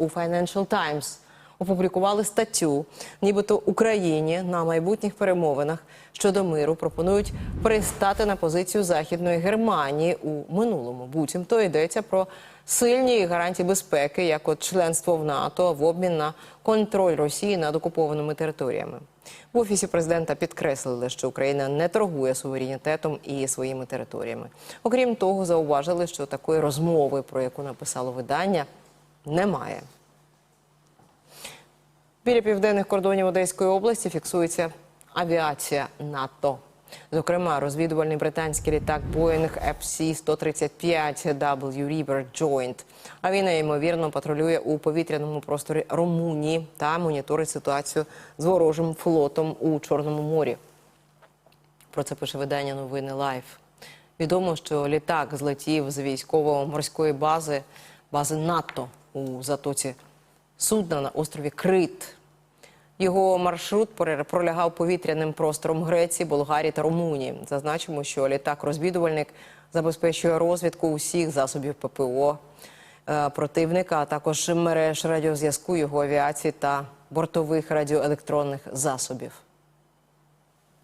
у Financial Times опублікували статтю, нібито Україні на майбутніх перемовинах щодо миру пропонують пристати на позицію Західної Германії у минулому. Буцімто йдеться про сильні гарантії безпеки, як от членство в НАТО в обмін на контроль Росії над окупованими територіями. В офісі президента підкреслили, що Україна не торгує суверенітетом і своїми територіями. Окрім того, зауважили, що такої розмови, про яку написало видання, немає. Біля південних кордонів Одеської області фіксується авіація НАТО. Зокрема, розвідувальний британський літак Boeing FC-135W River Joint. А він, ймовірно, патрулює у повітряному просторі Румунії та моніторить ситуацію з ворожим флотом у Чорному морі. Про це пише видання новини Лайф. Відомо, що літак злетів з військово-морської бази, бази НАТО у затоці судна на острові Крит. Його маршрут пролягав повітряним простором Греції, Болгарії та Румунії. Зазначимо, що літак-розвідувальник забезпечує розвідку усіх засобів ППО е, противника, а також мереж радіозв'язку, його авіації та бортових радіоелектронних засобів.